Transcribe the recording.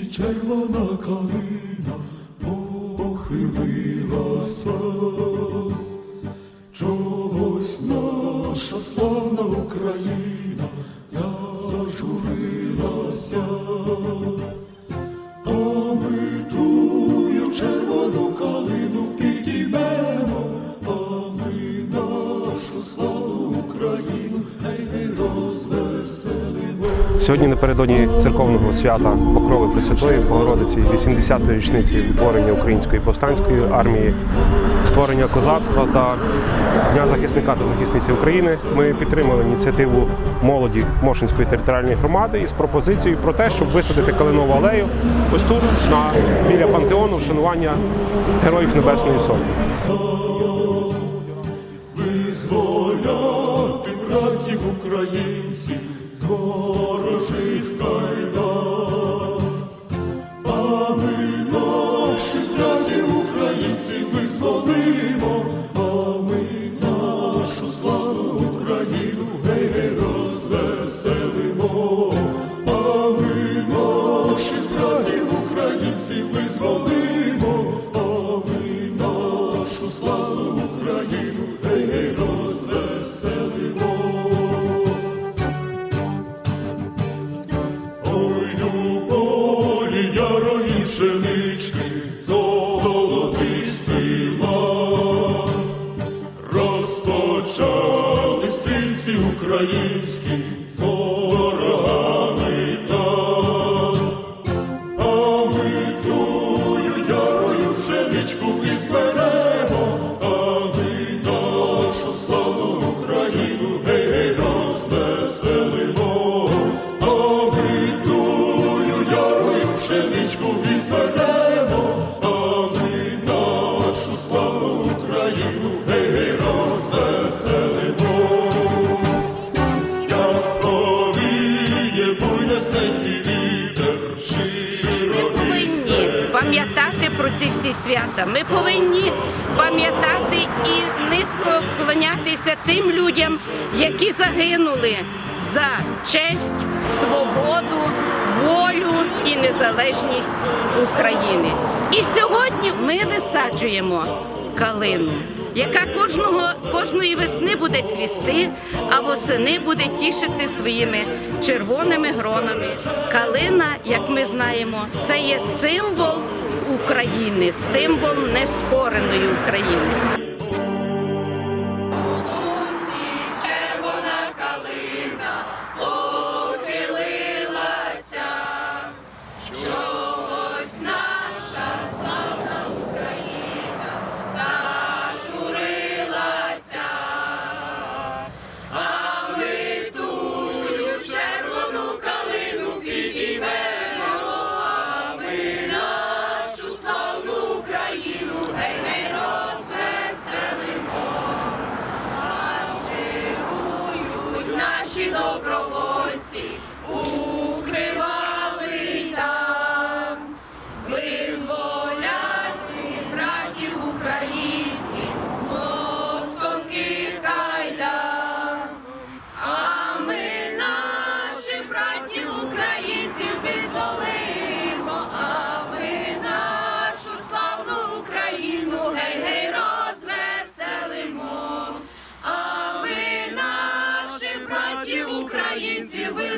червона калина похилилася. Чогось наша славна Україна зажурилася. А ми Сьогодні напередодні церковного свята Покрови Пресвятої Богородиці 80-ї річниці утворення Української повстанської армії, створення козацтва та Дня захисника та захисниці України. Ми підтримали ініціативу молоді Мошинської територіальної громади із пропозицією про те, щоб висадити калинову алею ось тут, на біля пантеону, вшанування героїв Небесної Сотні. Українців ворожих кайдан. А ми наших братів українців визволимо, а ми нашу славну Україну гей, розвеселимо. А ми наших братів українців визволимо, а ми нашу славну Україну українські з ворогами там. А ми ярою пшеничку візьмемо, а ми нашу славну Україну гей, розвеселимо. А ми тую ярою пшеничку візьмемо, ці всі свята. Ми повинні пам'ятати і низько вклонятися тим людям, які загинули за честь, свободу, волю і незалежність України. І сьогодні ми висаджуємо калину. Яка кожного кожної весни буде цвісти, а восени буде тішити своїми червоними гронами. Калина, як ми знаємо, це є символ України, символ нескореної України. Живуть наші